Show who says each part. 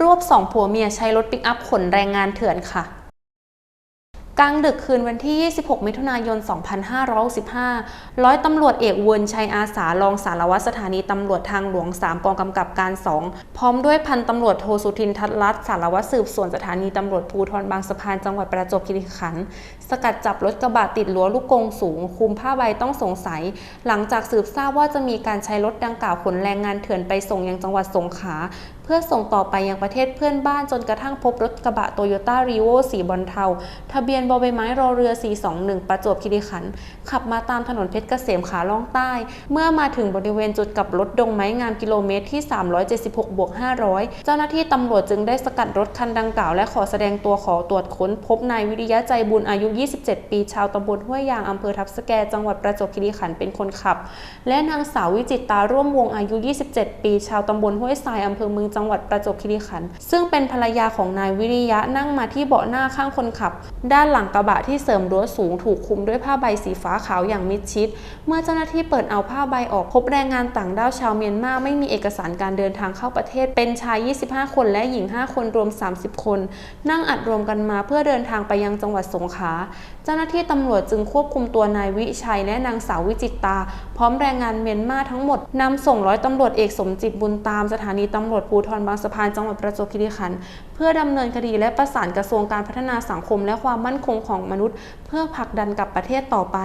Speaker 1: รวบสองผัวเมียใช้รถปิกอัพขนแรงงานเถื่อนค่ะ กลางดึกคืนวันที่ 26 มิถุนายน 2565 ร้อยตำรวจเอกวนชัยอาสารองสารวัตรสถานีตำรวจทางหลวง 3 กองกำกับการ 2 พร้อมด้วยพันตำรวจโทสุทินทัศน์รัตสารวัตรสืบสวนสถานีตำรวจภูธรบางสะพานจังหวัดประจวบคีรีขันธ์สกัดจับรถกระบะติดรั้วลูกกงสูง คุมผ้าใบต้องสงสัย หลังจากสืบทราบว่าจะมีการใช้รถดังกล่าวขนแรงงานเถื่อนไปส่งยังจังหวัดสงขลาเพื่อส่งต่อไปยังประเทศเพื่อนบ้านจนกระทั่งพบรถกระบะโตโยต้ารีโวสีบอลเทาทะเบียนบใบไม้รอเรือ 421 ประจวบคีรีขันธ์ขับมาตามถนนเพชรเกษมขาล่องใต้ เมื่อมาถึงบริเวณจุดกลับรถดงไม้งามกิโลเมตรที่ 376บวก500 เจ้าหน้าที่ตำรวจจึงได้สกัดรถคันดังกล่าวและขอแสดงตัวขอตรวจค้นพบนายวิริยะใจบุญอายุ 27 ปี ชาวตำบลห้วยยางอำเภอทับสแกจังหวัดประจวบคีรีขันธ์เป็นคนขับ และนางสาววิจิตตาร่วมวงอายุ 27 ปี ชาวตำบลห้วยทรายอำเภอเมืองจังหวัดประจวบคีรีขันธ์ซึ่งเป็นภรรยาของนายวิริยะนั่งมาที่เบาะหน้าข้างคนขับ ด้านหลังกระบะที่เสริมรั้วสูงถูกคลุมด้วยผ้าใบสีฟ้าขาวอย่างมิดชิด เมื่อเจ้าหน้าที่เปิดเอาผ้าใบออกพบแรงงานต่างด้าวชาวเมียนมาไม่มีเอกสารการเดินทางเข้าประเทศ เป็นชาย 25 คนและหญิง 5 คนรวม 30 คน นั่งอัดรวมกันมาเพื่อเดินทางไปยังจังหวัดสงขลาเจ้าหน้าที่ตำรวจจึงควบคุมตัวนายวิชัยและนางสาววิจิตตา พร้อมแรงงานเมียนมาทั้งหมดนำส่งร้อยตำรวจเอกสมจิตบุญตามสถานีตำรวจภูธรบางสะพานจังหวัดประจวบคีรีขันธ์เพื่อดำเนินคดีและประสานกระทรวงการพัฒนาสังคมและความมั่นคงของมนุษย์ เพื่อผลักดันกับประเทศต่อไป